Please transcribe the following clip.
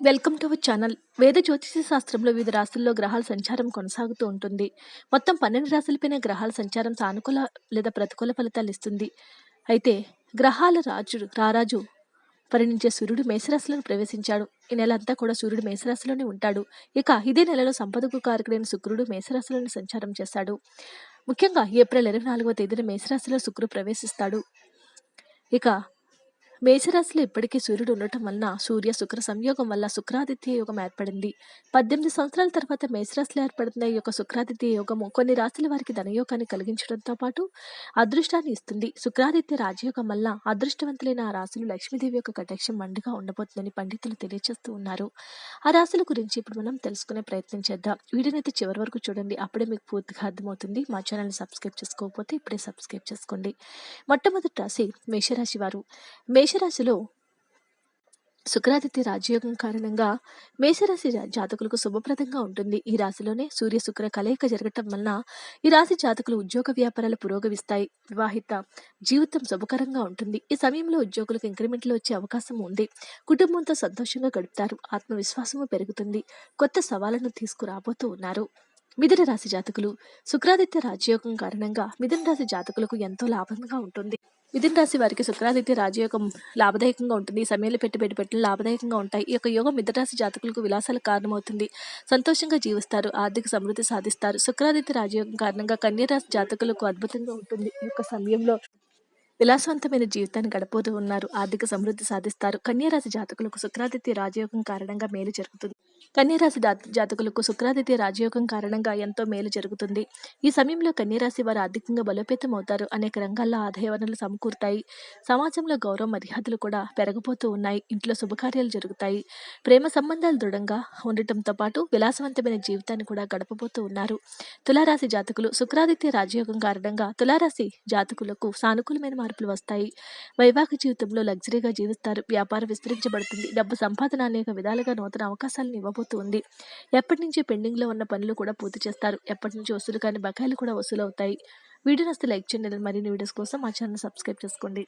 Welcome to our channel. వేద జ్యోతిష శాస్త్రంలో వివిధ రాశుల్లో గ్రహాల సంచారం కొనసాగుతూ ఉంటుంది. మొత్తం పన్నెండు రాశులపైన గ్రహాల సంచారం సానుకూల లేదా ప్రతికూల ఫలితాలు ఇస్తుంది. అయితే గ్రహాల రాజు రారాజు పరిణించే సూర్యుడు మేషరాశిలోకి ప్రవేశించాడు. ఈ నెల అంతా కూడా సూర్యుడు మేషరాశిలోనే ఉంటాడు. ఇక ఇదే నెలలో సంపదకు కారకుడైన శుక్రుడు మేషరాశిలోని సంచారం చేస్తాడు. ముఖ్యంగా ఏప్రిల్ ఇరవై నాలుగవ తేదీన మేషరాశిలో శుక్రుడు ప్రవేశిస్తాడు. ఇక మేషరాశిలో ఇప్పటికీ సూర్యుడు ఉండటం వలన సూర్య శుక్ర సంయోగం వల్ల శుక్రాదిత్య యోగం ఏర్పడింది. పద్దెనిమిది సంవత్సరాల తర్వాత మేషరాశిలో ఏర్పడుతున్న ఈ యొక్క శుక్రాదిత్య యోగము కొన్ని రాశుల వారికి ధనయోగాన్ని కలిగించడంతో పాటు అదృష్టాన్ని ఇస్తుంది. శుక్రాదిత్య రాజయోగం వల్ల అదృష్టవంతులైన ఆ రాశులు లక్ష్మీదేవి యొక్క కటాక్షం మండుగా ఉండబోతుందని పండితులు తెలియజేస్తూ ఉన్నారు. ఆ రాశుల గురించి ఇప్పుడు మనం తెలుసుకునే ప్రయత్నం చేద్దాం. వీడియోనైతే చివరి వరకు చూడండి. అప్పుడే మీకు పూర్తిగా అర్థమవుతుంది. మా ఛానల్ని సబ్స్క్రైబ్ చేసుకోకపోతే ఇప్పుడే సబ్స్క్రైబ్ చేసుకోండి. మొట్టమొదటి రాశి మేషరాశి వారు. మేషరాశిలో శుక్రాదిత్య రాజయోగం కారణంగా మేషరాశి జాతకులకు శుభప్రదంగా ఉంటుంది. ఈ రాశిలోనే సూర్య శుక్ర కలయిక జరగటం వలన ఈ రాశి జాతకులు ఉద్యోగ వ్యాపారాలు పురోగమిస్తాయి. వివాహిత జీవితం శుభకరంగా ఉంటుంది. ఈ సమయంలో ఉద్యోగులకు ఇంక్రిమెంట్లు వచ్చే అవకాశం ఉంది. కుటుంబంతో సంతోషంగా గడుపుతారు. ఆత్మవిశ్వాసము పెరుగుతుంది. కొత్త సవాళ్ళను తీసుకురాబోతూ ఉన్నారు. మిథున రాశి జాతకులు శుక్రాదిత్య రాజయోగం కారణంగా మిథున రాశి జాతకులకు ఎంతో లాభంగా ఉంటుంది. మిథున రాశి వారికి శుక్రాదిత్య రాజయోగం లాభదాయకంగా ఉంటుంది. ఈ సమయంలో పెట్టుబడి పెట్టిన లాభదాయకంగా ఉంటాయి. ఈ యొక్క యోగం మిథున రాశి జాతకులకు విలాసాలకు కారణమవుతుంది. సంతోషంగా జీవిస్తారు. ఆర్థిక సమృద్ధి సాధిస్తారు. శుక్రాదిత్య రాజయోగం కారణంగా కన్యరాశి జాతకులకు అద్భుతంగా ఉంటుంది. ఈ యొక్క సమయంలో విలాసవంతమైన జీవితాన్ని గడపోతూ ఉన్నారు. ఆర్థిక సమృద్ధి సాధిస్తారు. కన్యారాశి జాతకులకు శుక్రాదిత్య రాజయోగం కారణంగా మేలు జరుగుతుంది. కన్యారాశి జాతకులకు శుక్రాదిత్య రాజయోగం కారణంగా ఎంతో మేలు జరుగుతుంది. ఈ సమయంలో కన్యారాశి వారు ఆర్థికంగా బలోపేతం అవుతారు. అనేక రంగాల్లో ఆదాయ వనరులు సమకూరుతాయి. సమాజంలో గౌరవ మర్యాదలు కూడా పెరగబోతూ ఉన్నాయి. ఇంట్లో శుభకార్యాలు జరుగుతాయి. ప్రేమ సంబంధాలు దృఢంగా ఉండటంతో పాటు విలాసవంతమైన జీవితాన్ని కూడా గడపబోతూ ఉన్నారు. తులారాశి జాతకులు శుక్రాదిత్య రాజయోగం కారణంగా తులారాశి జాతకులకు సానుకూలమైన మార్పులు వస్తాయి. వైవాహిక జీవితంలో లగ్జరీగా జీవిస్తారు. వ్యాపారం విస్తరించబడుతుంది. డబ్బు సంపాదన అనేక విధాలుగా నూతన అవకాశాలను ఇవ్వబోతుంది. ఎప్పటి నుంచి పెండింగ్లో ఉన్న పనులు కూడా పూర్తి చేస్తారు. ఎప్పటి నుంచి వసూలు కాని బకాయిలు కూడా వసూలు అవుతాయి వీడియో నస్తే లైక్ చేయండి. మరిన్ని వీడియోస్ కోసం మా ఛానల్ సబ్స్క్రైబ్ చేసుకోండి.